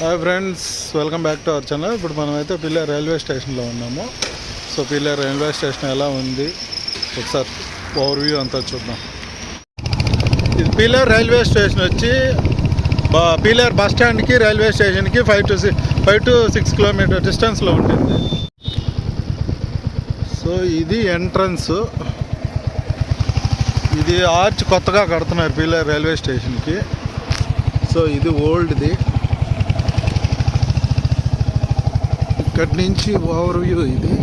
Hi friends welcome back to our channel ఇప్పుడు మనమైతే pillar railway స్టేషన్లో ఉన్నాము. సో పిల్లర్ రైల్వే స్టేషన్ ఎలా ఉంది? ఒకసారి ఓవర్ వ్యూ అంతా చూద్దాం. ఇది పిల్లర్ రైల్వే స్టేషన్ వచ్చి పిల్లర్ బస్ స్టాండ్కి రైల్వే స్టేషన్కి five two six five two six kilometre డిస్టెన్స్లో ఉంటుంది. సో ఇది ఎంట్రన్స్ ఇది ఆర్చ్ కొత్తగా కడుతున్నారు పిల్లర్ రైల్వే స్టేషన్కి. సో ఇది ఓల్డ్ది ఇక్కడి నుంచి ఓవర్ వ్యూ ఇది.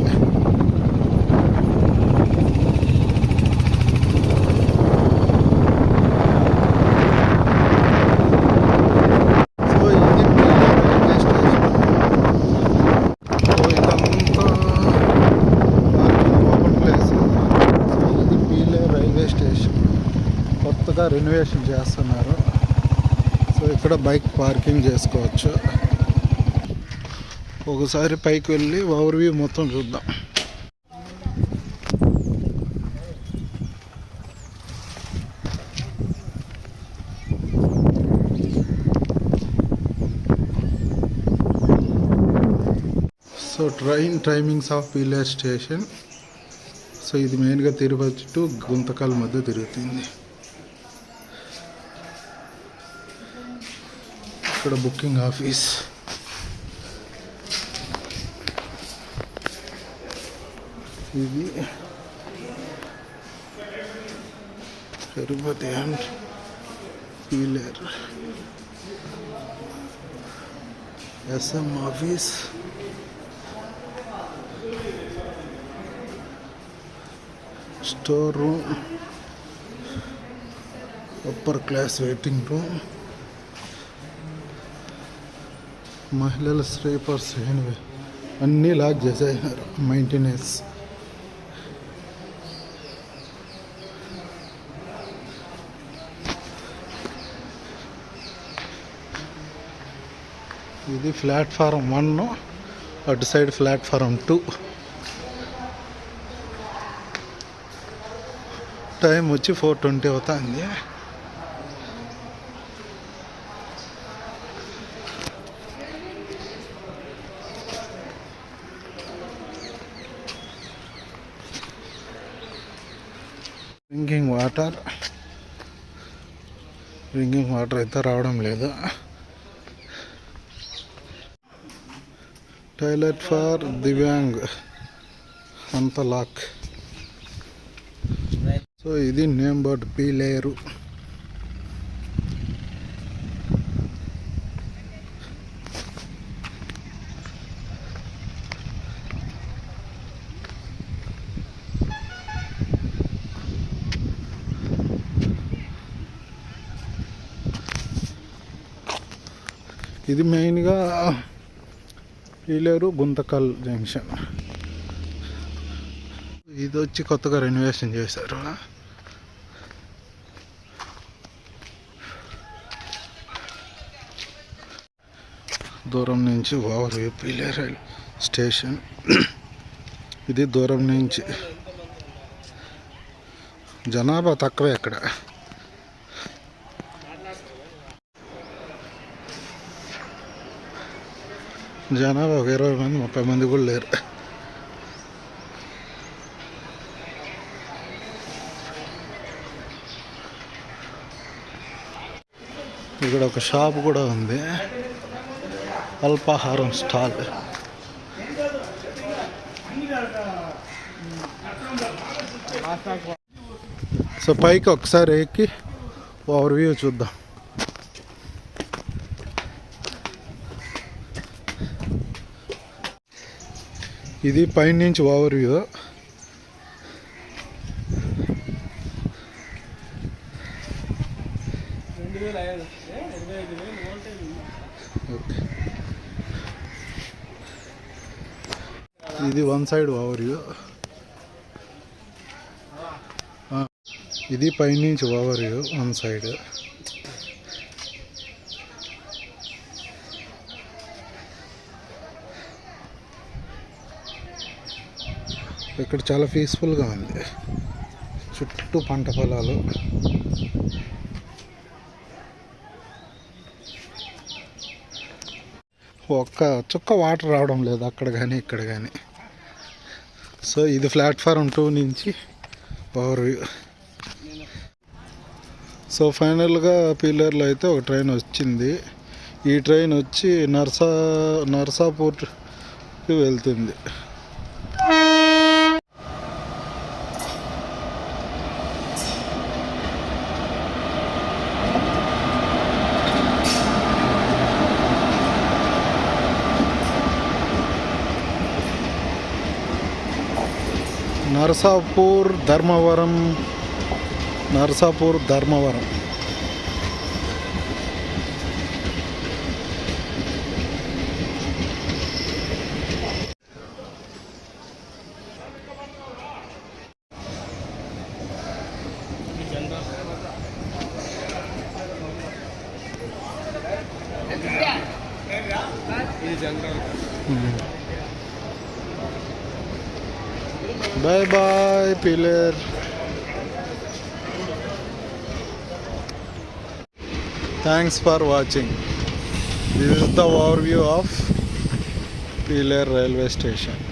So railway station place railway station. కొత్తగా రెనోవేషన్ చేస్తున్నారు. సో ఇక్కడ బైక్ పార్కింగ్ చేసుకోవచ్చు. ఒకసారి పైకి వెళ్ళి ఓవర్ వ్యూ మొత్తం చూద్దాం. So train timings of Piler station so ఇది మెయిన్గా తిరుపతి టు గుంతకల్ మధ్య తిరుగుతుంది. ఇక్కడ booking office. ఇది Tirupati and peeler SM office store room upper class waiting room మహిళల స్లీపర్స్ ఎనివే అన్నీ లాక్ చేసేసినారు మెయింటెనెన్స్ ఇది ప్లాట్ఫారం వన్ అటు సైడ్ ప్లాట్ఫారం టూ టైం వచ్చి ఫోర్ ట్వంటీ అవుతుంది. డ్రింకింగ్ వాటర్ డ్రింకింగ్ వాటర్ అయితే రావడం లేదు. టాయిలెట్ ఫార్ దివ్యాంగ్ అంత లాక్ సో ఇది నేమ్ బోర్డ్ పీ లేయరు ఇది మెయిన్గా ఈలేరు గుంతకల్ జంక్షన్. ఇది వచ్చి కొత్తగా రెనోవేషన్ చేశారు. దూరం నుంచి ఓవర్ వ్యూ రైల్వే స్టేషన్. ఇది దూరం నుంచి. జనాభా తక్కువే ఇక్కడ జనాభా ఒక ఇరవై మంది ముప్పై మంది కూడా లేరు. ఇక్కడ ఒక షాప్ కూడా ఉంది. అల్పాహారం స్టాల్. సో పైకి ఒకసారి ఎక్కి ఓవర్ వ్యూ చూద్దాం. ఇది పైనుంచి ఓవర్ వ్యూ. ఓకే. ఇది వన్ సైడ్ ఓవర్ వ్యూ. ఇది పైనుంచి ఓవర్ వ్యూ వన్ సైడ్. ఇక్కడ చాలా పీస్ఫుల్గా ఉంది. చుట్టూ పంట పొలాలు. ఒక్క చుక్క వాటర్ రావడం లేదు అక్కడ కానీ ఇక్కడ కానీ సో ఇది ప్లాట్ఫారం టూ నుంచి ఓవర్ వ్యూ సో ఫైనల్గా పిల్లర్లో అయితే ఒక ట్రైన్ వచ్చింది. ఈ ట్రైన్ వచ్చి నర్సా నర్సాపూర్కి వెళ్తుంది. நர்சாப்பூர் தர்மவரம் நர்சாப்பூர் தர்மவரம். இது general. Bye bye, pillar. Thanks for watching. This is the overview of Pillar Railway Station.